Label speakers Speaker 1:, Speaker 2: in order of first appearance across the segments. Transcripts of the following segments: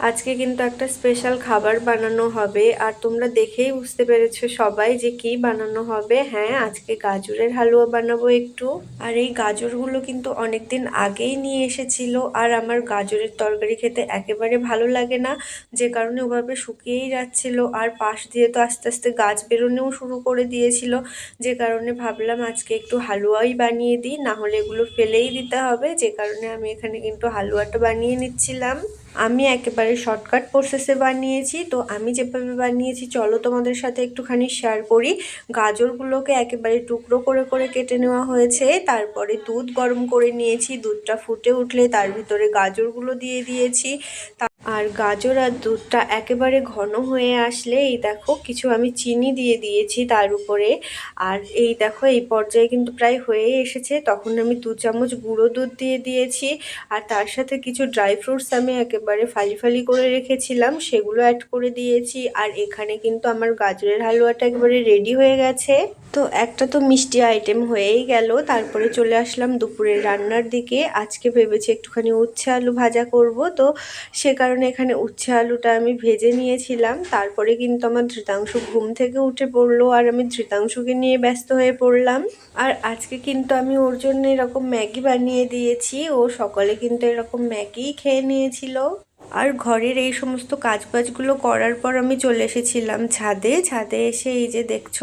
Speaker 1: আজকে কিন্তু একটা স্পেশাল খাবার বানানো হবে। আর তোমরা দেখেই বুঝতে পেরেছ সবাই যে কি বানানো হবে। হ্যাঁ আজকে গাজরের হালুয়া বানাবো একটু। আর এই গাজরগুলো কিন্তু অনেক দিন আগেই নিয়ে এসেছিল। আর আমার গাজরের তরকারি খেতে একেবারে ভালো লাগে না। যে কারণে ওভাবে শুকিয়েই যাচ্ছিল। আর পাশ দিয়ে তো আস্তে আস্তে গাছ বেরোনেও শুরু করে দিয়েছিল। যে কারণে ভাবলাম আজকে একটু হালুয়াই বানিয়ে দিই। না হলে এগুলো ফেলেই দিতে হবে। যে কারণে আমি এখানে কিন্তু হালুয়াটা বানিয়ে নিচ্ছিলাম। আমি একেবারে শর্টকাট প্রসেসে বানিয়েছি। তো আমি যেভাবে বানিয়েছি, চলো তোমাদের সাথে একটুখানি শেয়ার করি। গাজরগুলোকে একেবারে টুকরো করে করে কেটে নেওয়া হয়েছে। তারপরে দুধ গরম করে নিয়েছি। দুধটা ফুটে উঠলে তার ভিতরে গাজরগুলো দিয়ে দিয়েছি। আর গাজর আর দুধটা একেবারে ঘন হয়ে আসলে এই দেখো কিছু আমি চিনি দিয়ে দিয়েছি তার উপরে। আর এই দেখো, এই পর্যায়ে কিন্তু প্রায় হয়ে এসেছে। তখন আমি দু চামচ গুঁড়ো দুধ দিয়ে দিয়েছি। আর তার সাথে কিছু ড্রাই ফ্রুটস আমি একেবারে ফালি ফালি করে রেখেছিলাম, সেগুলো অ্যাড করে দিয়েছি। আর এখানে কিন্তু আমার গাজরের হালুয়াটা একেবারে রেডি হয়ে গেছে। তো একটা তো মিষ্টি আইটেম হয়েই গেল। তারপরে চলে আসলাম দুপুরের রান্নার দিকে। আজকে ভেবেছি একটুখানি উচ্ছে আলু ভাজা করব। তো সে কারণে এখানে উচ্ছে আলুটা আমি ভেজে নিয়েছিলাম। তারপরে কিন্তু আমার ধৃতাংশু ঘুম থেকে উঠে পড়ল আর আমি ধৃতাংশকে নিয়ে ব্যস্ত হয়ে পড়লাম। আর আজকে কিন্তু আমি ওর জন্য এরকম ম্যাগি বানিয়ে দিয়েছি। ও সকালে কিন্তু এরকম ম্যাগি খেয়ে নিয়েছিল। আর ঘরের এই সমস্ত কাজবাজগুলো করার পর আমি চলে এসেছিলাম ছাদে। ছাদে এসে এই যে দেখছ,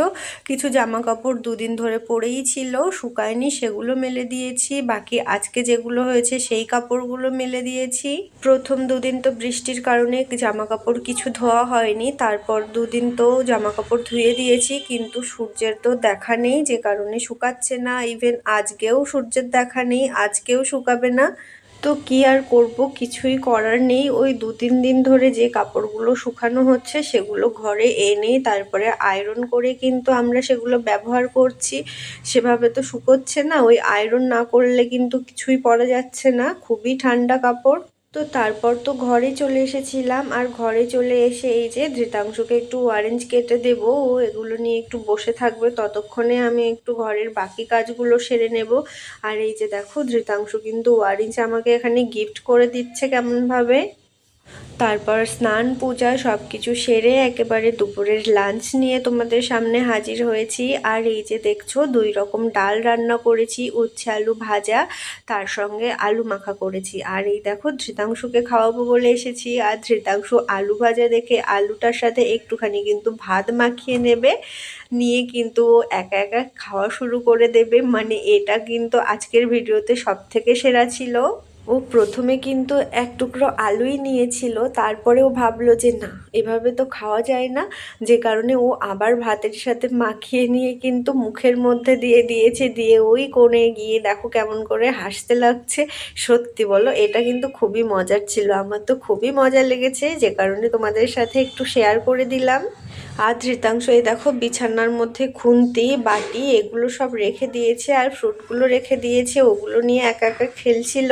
Speaker 1: কিছু জামা কাপড় দুদিন ধরে পরেই ছিল, শুকায়নি, সেগুলো মেলে দিয়েছি, বাকি আজকে যেগুলো হয়েছে সেই কাপড়গুলো মেলে দিয়েছি। প্রথম দুদিন তো বৃষ্টির কারণে জামা কাপড় কিছু ধোয়া হয়নি, তারপর দুদিন তো জামা কাপড় ধুয়ে দিয়েছি, কিন্তু সূর্যের তো দেখা নেই, যে কারণে শুকাচ্ছে না। ইভেন আজকেও সূর্যের দেখা নেই, আজকেও শুকাবে না। তো কি আর করব? কিছুই করার নেই। ওই দু তিন দিন ধরে যে কাপড়গুলো শুকানো হচ্ছে, সেগুলো ঘরে এনে তারপরে আয়রন করে কিন্তু আমরা সেগুলো ব্যবহার করছি। সেভাবে তো শুকোচ্ছে না। ওই আয়রন না করলে কিন্তু কিছুই পরা যাচ্ছে না। খুবই ঠান্ডা কাপড়। তো তারপর তো ঘরে চলে এসেছিলাম, আর ঘরে চলে এসে এই যে ধৃতাংশকে একটু অরেঞ্জ কেটে দেব, ও এগুলো নিয়ে একটু বসে থাকবে, ততক্ষণে আমি একটু ঘরের বাকি কাজগুলো সেরে নেব। আর এই যে দেখো ধৃতাংশ কিন্তু অরেঞ্জ আমাকে এখানে গিফট করে দিচ্ছে কেমনভাবে? তারপর স্নান, পূজা সব কিছু সেরে একেবারে দুপুরের লাঞ্চ নিয়ে তোমাদের সামনে হাজির হয়েছি। আর এই যে দেখছ, দুই রকম ডাল রান্না করেছি, উচ্ছে আলু ভাজা, তার সঙ্গে আলু মাখা করেছি। আর এই দেখো, ধৃতাংশুকে খাওয়াবো বলে এসেছি। আর ধৃতাংশু আলু ভাজা দেখে আলুটার সাথে একটুখানি কিন্তু ভাত মাখিয়ে নেবে, নিয়ে কিন্তু একা একা খাওয়া শুরু করে দেবে। মানে এটা কিন্তু আজকের ভিডিওতে সব থেকে সেরা ছিল। ও প্রথমে কিন্তু এক টুকরো আলুই নিয়েছিল, তারপরে ও ভাবলো যে না, এভাবে তো খাওয়া যায় না। যে কারণে ও আবার ভাতের সাথে মাখিয়ে নিয়ে কিন্তু মুখের মধ্যে দিয়ে দিয়েছে, দিয়ে ওই কোণে গিয়ে দেখো কেমন করে হাসতে লাগছে। সত্যি বলো, এটা কিন্তু খুবই মজার ছিল, আমার তো খুবই মজা লেগেছে, যে কারণে তোমাদের সাথে একটু শেয়ার করে দিলাম। আর ধৃতাংশ এই দেখো বিছানার মধ্যে খুন্তি, বাটি, এগুলো সব রেখে দিয়েছে, আর ফ্রুটগুলো রেখে দিয়েছে, ওগুলো নিয়ে একা একা খেলছিল।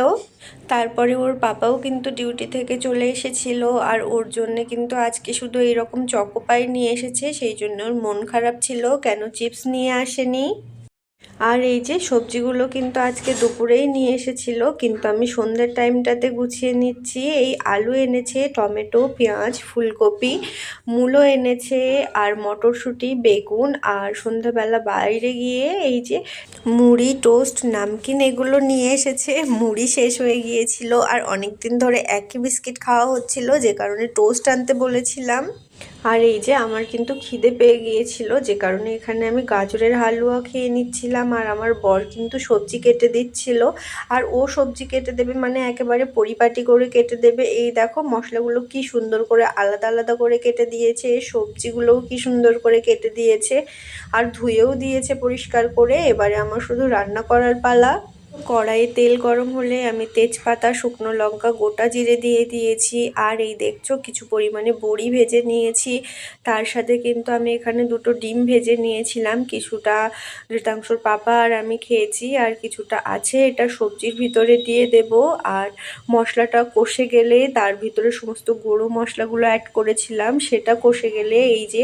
Speaker 1: তারপরে ওর পাপাও কিন্তু ডিউটি থেকে চলে এসেছিল আর ওর জন্যে কিন্তু আজকে শুধু এইরকম চকোপাই নিয়ে এসেছে, সেই জন্য ওর মন খারাপ ছিল। কেন চিপস নিয়ে আসেনি? আর এই যে সবজিগুলো কিন্তু আজকে দুপুরেই নিয়ে এসেছিল, কিন্তু আমি সন্ধ্যের টাইমটাতে গুছিয়ে নিচ্ছি। এই আলু এনেছে, টমেটো, পেঁয়াজ, ফুলকপি, মূলো এনেছে আর মটরশুঁটি, বেগুন আর সন্ধ্যাবেলা বাইরে গিয়ে এই যে মুড়ি, টোস্ট, নামকিন এগুলো নিয়ে এসেছে। মুড়ি শেষ হয়ে গিয়েছিল আর অনেক দিন ধরে একই বিস্কিট খাওয়া হচ্ছিল, যে কারণে টোস্ট আনতে বলেছিলাম। আর এই যে আমার কিন্তু খিদে পেয়ে গিয়েছিল, যে কারণে এখানে আমি গাজরের হালুয়া খেয়ে নিচ্ছিলাম আর আমার বর কিন্তু সবজি কেটে দিচ্ছিল। আর ও সবজি কেটে দেবে মানে একেবারে পরিপাটি করে কেটে দেবে। এই দেখো মশলাগুলো কি সুন্দর করে আলাদা আলাদা করে কেটে দিয়েছে, সবজিগুলোও কি সুন্দর করে কেটে দিয়েছে। আর ধুয়েও দিয়েছে পরিষ্কার করে, এবারে আমার শুধু রান্না করার পালা। কড়াইয়ে তেল গরম হলে আমি তেজপাতা, শুকনো লঙ্কা, গোটা জিরে দিয়ে দিয়েছি। আর এই দেখছ, কিছু পরিমাণে বড়ি ভেজে নিয়েছি। তার সাথে কিন্তু আমি এখানে দুটো ডিম ভেজে নিয়েছিলাম। কিছুটা ঋতাংশুর পাপা আর আমি খেয়েছি, আর কিছুটা আছে এটা সবজির ভিতরে দিয়ে দেব। আর মশলাটা কষে গেলে তার ভিতরে সমস্ত গুঁড়ো মশলাগুলো অ্যাড করেছিলাম। সেটা কষে গেলে এই যে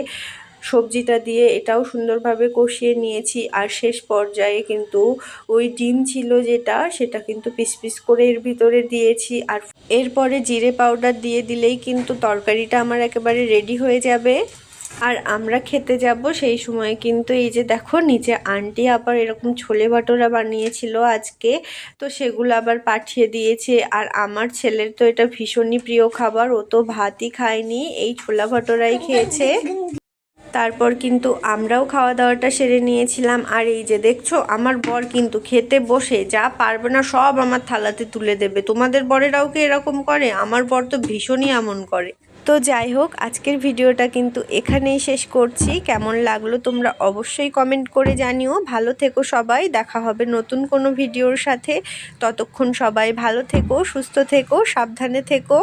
Speaker 1: সবজিটা দিয়ে এটাও সুন্দরভাবে কষিয়ে নিয়েছি। আর শেষ পর্যায়ে কিন্তু ওই ডিম ছিল যেটা, সেটা কিন্তু পিস পিস করে এর ভিতরে দিয়েছি। আর এরপরে জিরে পাউডার দিয়ে দিলেই কিন্তু তরকারিটা আমার একেবারে রেডি হয়ে যাবে। আর আমরা খেতে যাব সেই সময় কিন্তু এই যে দেখো, নিচে আন্টি আবার এরকম ছোলে ভাটোরা বানিয়েছিল আজকে, তো সেগুলো আবার পাঠিয়ে দিয়েছে। আর আমার ছেলের তো এটা ভীষণই প্রিয় খাবার, ও তো ভাতই খায়নি, এই ছোলা ভাটোরাই খেয়েছে। তারপর কিন্তু আমরাও খাওয়া দাওয়াটা সেরে নিয়েছিলাম। আর এই যে দেখছ, আমার বর কিন্তু খেতে বসে যা পারবে না সব আমার থালাতে তুলে দেবে। তোমাদের বরেরাও কি এরকম করে? আমার বর তো ভীষণই এমন করে। তো যাই হোক, আজকের ভিডিওটা কিন্তু এখানেই শেষ করছি। কেমন লাগল তোমরা অবশ্যই কমেন্ট করে জানিও। ভালো থেকো সবাই, দেখা হবে নতুন কোনো ভিডিওর সাথে। ততক্ষণ সবাই ভালো থেকো, সুস্থ থেকো, সাবধানে থেকো।